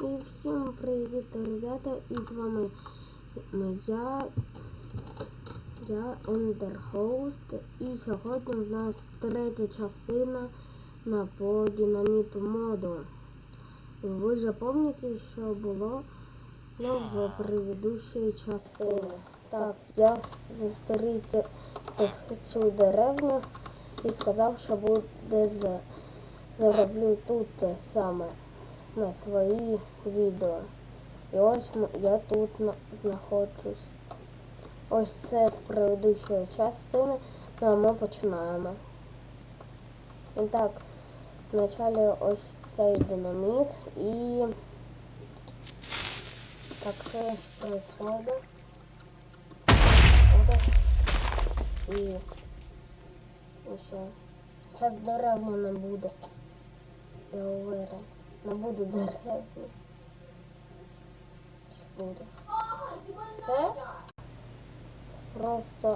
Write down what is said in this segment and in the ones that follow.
І всім привіт, ребята! І з вами я, я Ендерхоуст. І сьогодні в нас третя частина на по динаміту моду. Ви вже пам'ятаєте, що було ну, в предыдущій частині. Так, я застеріг цю деревню і сказав, що буде за зароблю тут саме на свої відео. І ось я тут на- знаходжусь. Ось це з предыдущої частини, ну ми починаємо. І так, вначалі ось цей динаміт і так що ж происходит? І що? Зараз деревня не буде. Я уверен. Не буде деревні. Що буде? Все? Просто...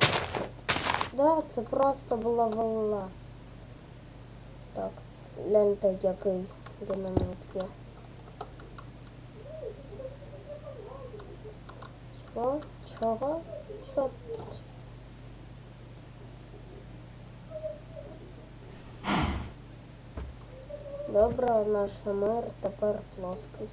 Да, це просто була волна. Так, гляньте, який динаміт є. Що? Чого? Що? Добре, наш мир тепер плоский.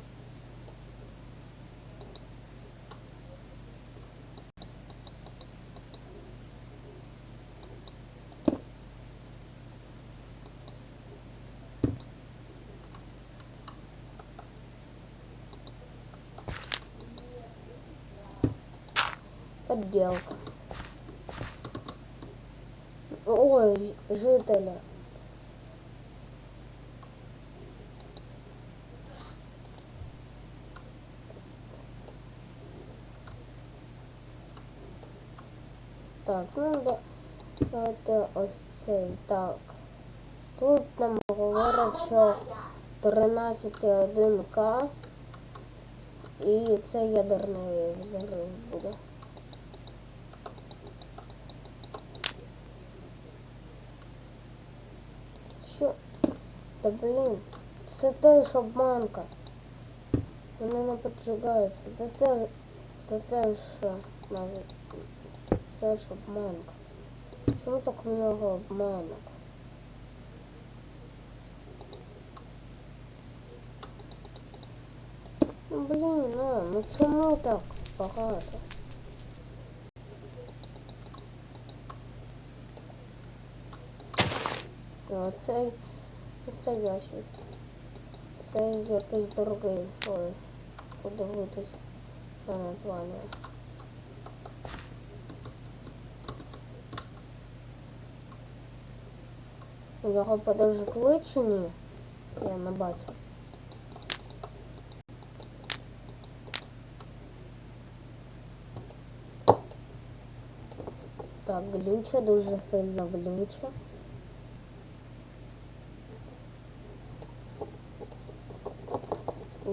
Подделка. Ой, жителя. Так, ну да. Давайте ось цей. Так. Тут нам говорять, що 13,1К. І це ядерний взрив буде. Що? Та блін, це теж обманка. Вони не поджигаються. Це теж, це теж що, навіть. Це ж обманка. Чому так много обманок? Ну блін, ну, ну чому так багато? А цей настоящий. Це якийсь другий. Ой, подивитись на названня. Його подожгли чи ні? Я не бачу. Так, глюча, дуже сильно глюча.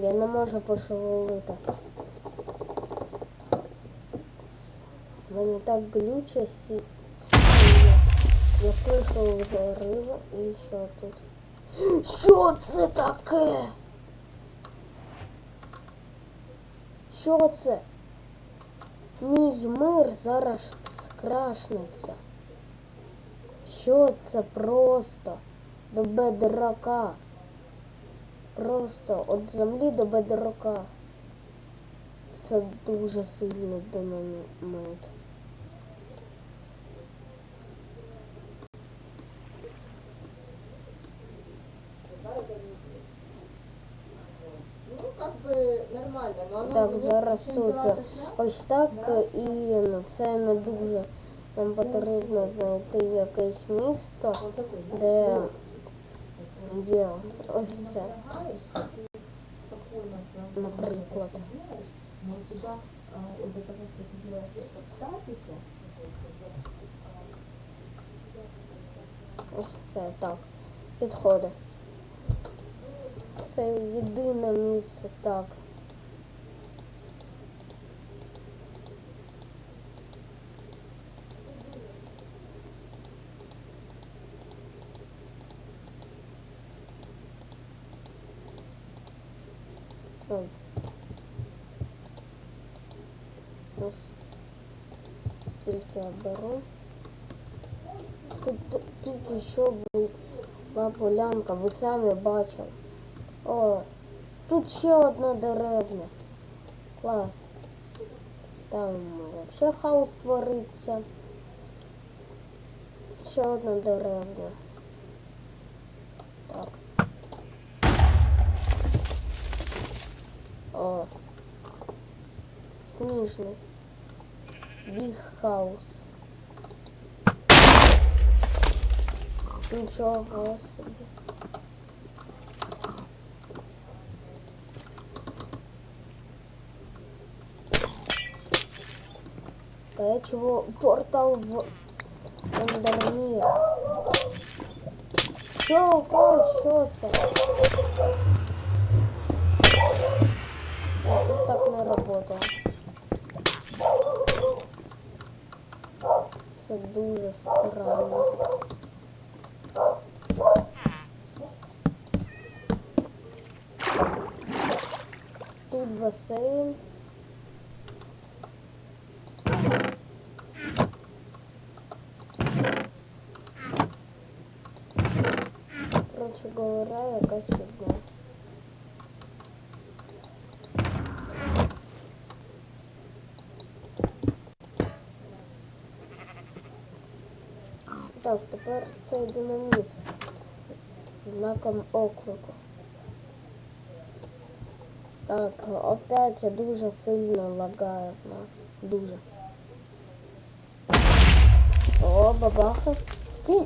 Я не можу пошевелити. Мені так глюче сі. Я слышу взриви і що тут? Що це таке? Що це? Мій мир зараз скрашнеться. Що це просто до бедрока? Просто від землі до бедрока. Це дуже сильний динаміт. Так, буде зараз чим тут брати ось так і ну, це не дуже. Нам потрібно знайти якесь місто, Отакий, де є ось це, спокойно всё. наприклад. Делаешь, но у тебя а, из-за того, что ты делаешь это в статике, Ось це так. Підходить. Це єдине місце, так. Ой. Ось. Скільки я беру. Тут тільки що була полянка, ви самі бачили. О, тут ще одна деревня. Клас. Там взагалі хаос твориться. Ще одна деревня. Так. О. Сніжний. Біг хаус. Нічого собі. А я чего портал в Эндермир? Що, кого, що Работає. Це дуже странно. Тут басейн. Короче говоря, якась фігня. Так, тепер цей динаміт знаком оклику. Так, опять дуже сильно лагає в нас. Дуже. О, бабаха. І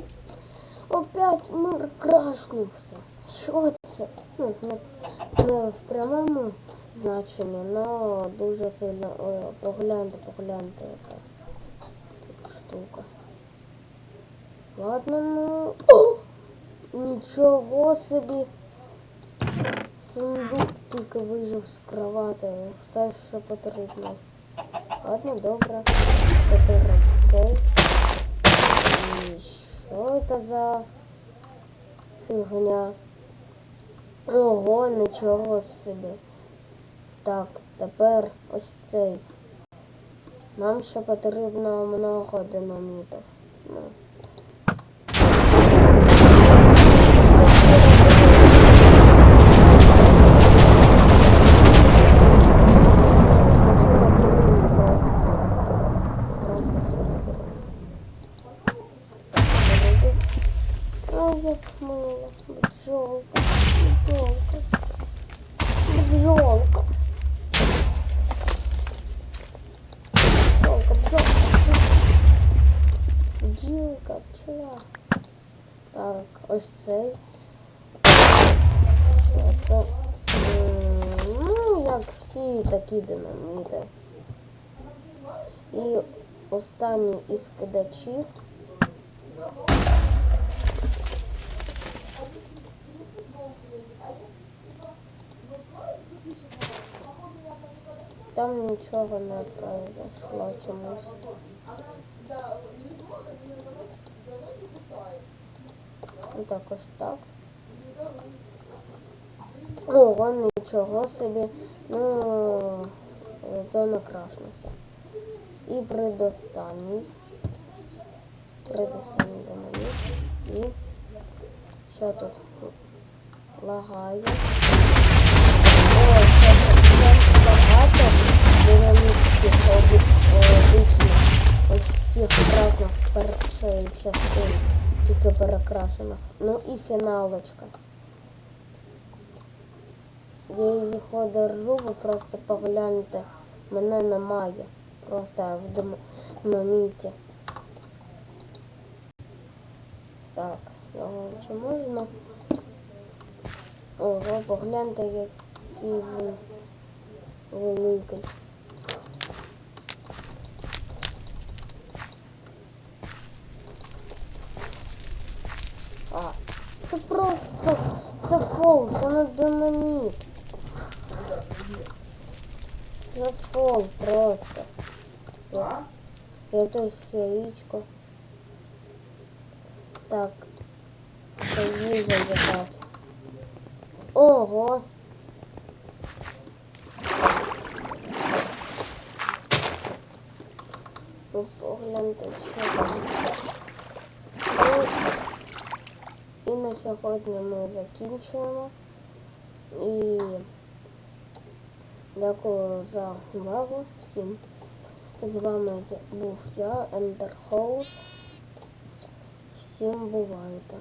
опять мир крашнувся. Що це? Ну, не, не в прямому значенні, але дуже сильно. Ой, погляньте, погляньте, штука. Ладно, ну. О! Нічого собі. Сундук тільки вижив з кровати. Все, що потрібно. Ладно, добре. Тепер цей. І що це за фігня? Ого, нічого собі. Так, тепер ось цей. Нам ще потрібно много динамітів. Ну. Мило. Бджолка, бджолка, бджолка. Бджолка, бджолка. Бджілка, пчела. Так, ось цей. Це? Ну, як всі такі динаміти. І останній із кидачів. Там нічого не произошло чомусь. Так ось так. Ого, нічого собі. Ну, то накрашнувся. І предостанній. Предостанній динаміт. І що тут? Лагає. О, це багато динамітських обичних. Ось цих красних з першої частини. Тільки перекрашених. Ну і фіналочка. Я держу, ви просто погляньте. Мене немає. Просто в динаміті. Так, його чи можна? Ого, погляньте, який він великий. Это яєчко. Так. Це їжа. Ого! Ну, погляньте, що там. Ну, на сьогодні мы закінчуємо. И дякую за увагу всім. З вами був я, Ендерхоус. Всім бувайте.